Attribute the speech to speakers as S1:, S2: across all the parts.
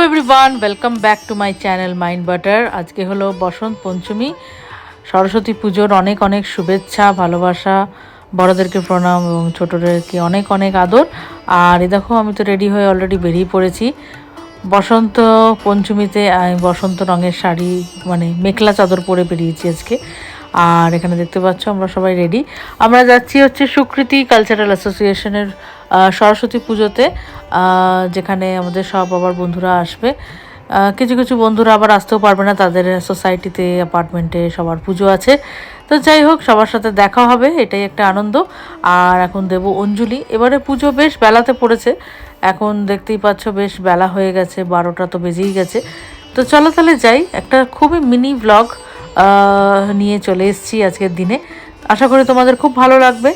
S1: Everyone welcome back to my channel mind butter আজকে হলো বসন্ত পঞ্চমী। সরস্বতী পুজোর অনেক অনেক শুভেচ্ছা, ভালোবাসা, বড়দেরকে প্রণাম এবং ছোটদেরকে অনেক অনেক আদর। আর এ দেখো, আমি তো রেডি হয়ে অলরেডি বেরিয়ে পড়েছি। বসন্ত পঞ্চমীতে আমি বসন্ত রঙের শাড়ি মানে মেখলা চাদর পরে বেরিয়েছি আজকে। আর এখানে দেখতে পাচ্ছ আমরা সবাই রেডি আমরা যাচ্ছি হচ্ছে সুকৃতি কালচারাল অ্যাসোসিয়েশনের সরস্বতী পুজোতে যেখানে আমাদের সব আবার বন্ধুরা আসবে। কিছু কিছু বন্ধুরা আবার আসতেও পারবে না, তাদের সোসাইটিতে অ্যাপার্টমেন্টে সবার পুজো আছে। তো যাই হোক, সবার সাথে দেখা হবে, এটাই একটা আনন্দ। আর এখন দেব অঞ্জলি। এবারে পুজো বেশ বেলাতে পড়েছে। এখন দেখতেই পাচ্ছ বেশ বেলা হয়ে গেছে, বারোটা তো বেজেই গেছে। তো চলো তাহলে যাই, একটা খুবই মিনি ব্লগ নিয়ে চলে এসেছি আজকের দিনে। আশা করি তোমাদের খুব ভালো লাগবে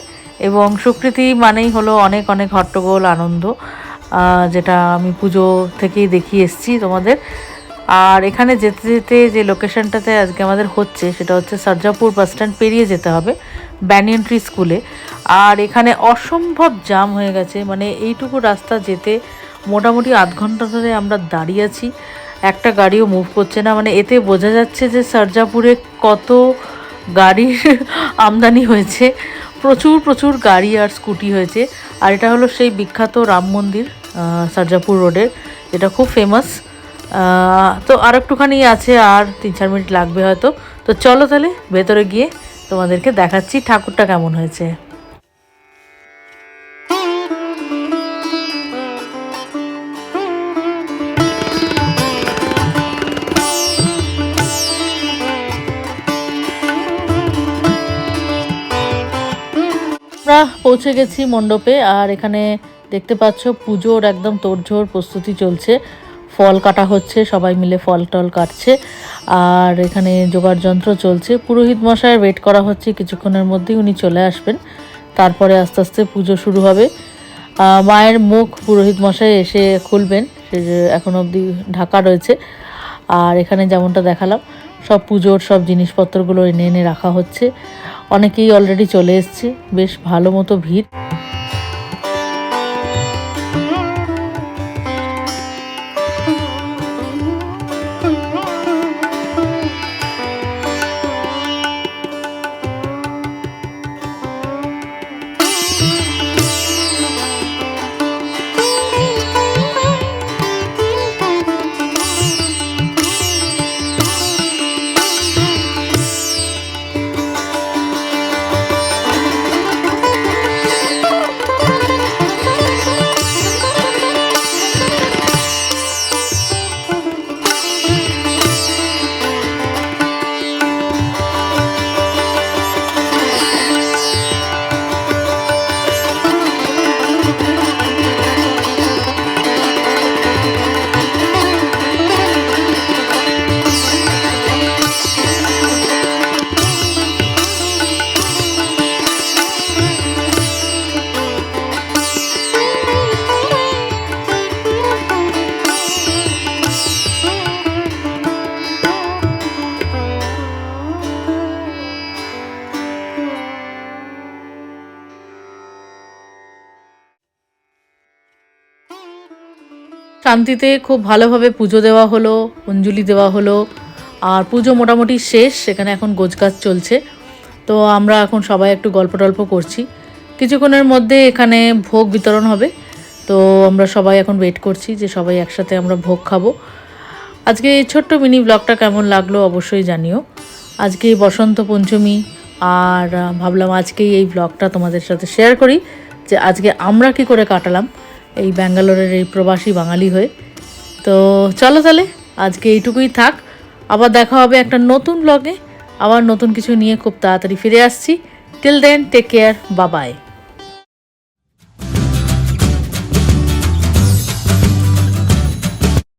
S1: এবং সুকৃতি মানেই হলো অনেক অনেক হট্টগোল, আনন্দ যেটা আমি পুজো থেকেই দেখিয়ে এসেছি তোমাদের। আর এখানে যেতে যেতে যে লোকেশনটাতে আজকে আমাদের হচ্ছে, সেটা হচ্ছে সরজাপুর বাস স্ট্যান্ড পেরিয়ে যেতে হবে ব্যানিয়ন ট্রি স্কুলে আর এখানে অসম্ভব জাম হয়ে গেছে মানে এইটুকু রাস্তা যেতে মোটামুটি আধ ঘণ্টা ধরে আমরা দাঁড়িয়ে আছি। একটা গাড়িও মুভ করছে না। মানে এতে বোঝা যাচ্ছে যে সরজাপুরে কত গাড়ির আমদানি হয়েছে। প্রচুর প্রচুর গাড়ি আর স্কুটি হয়েছে। আর এটা হলো সেই বিখ্যাত রাম মন্দির সারজাপুর রোডের এটা খুব ফেমাস তো আর একটুখানি আছে, আর তিন চার মিনিট লাগবে হয়তো। তো চলো তাহলে, ভেতরে গিয়ে তোমাদেরকে দেখাচ্ছি ঠাকুরটা কেমন হয়েছে। আমরা পৌঁছে গেছি মণ্ডপে, আর এখানে দেখতে পাচ্ছ পুজোর একদম তোড়জোড় প্রস্তুতি চলছে। ফল কাটা হচ্ছে, সবাই মিলে ফল টল কাটছে, আর এখানে জোগাড় যন্ত্র চলছে। পুরোহিত মশাই ওয়েট করা হচ্ছে, কিছুক্ষণের মধ্যেই উনি চলে আসবেন। তারপরে আস্তে আস্তে পুজো শুরু হবে। মায়ের মুখ পুরোহিত মশাই এসে খুলবেন, সে যে এখন অবধি ঢাকা রয়েছে। আর এখানে যেমনটা দেখালাম, সব পুজোর সব জিনিসপত্রগুলো এনে এনে রাখা হচ্ছে। অনেকেই অলরেডি চলে এসছে বেশ ভালো মতো ভিড়। শান্তিতে খুব ভালোভাবে পুজো দেওয়া হলো, অঞ্জলি দেওয়া হলো, আর পুজো মোটামুটি শেষ, সেখানে এখন গোছগাছ চলছে। তো আমরা এখন সবাই একটু গল্প টল্প করছি। কিছুক্ষণের মধ্যে এখানে ভোগ বিতরণ হবে। তো আমরা সবাই এখন ওয়েট করছি যে সবাই একসাথে আমরা ভোগ খাব। আজকে এই ছোট্ট মিনি ব্লগটা কেমন লাগল অবশ্যই জানিও। আজকে বসন্ত পঞ্চমী, আর ভাবলাম আজকেই এই ব্লগটা তোমাদের সাথে শেয়ার করি যে আজকে আমরা কি করে কাটালাম। এই ব্যাঙ্গালোরের এই প্রবাসী বাঙালি হয়ে। তো চলো তাহলে, আজকে এইটুকুই থাক। আবার দেখা হবে একটা নতুন ব্লগে আবার নতুন কিছু নিয়ে খুব তাড়াতাড়ি ফিরে আসছি। টিল দেন টেক কেয়ার বাবাই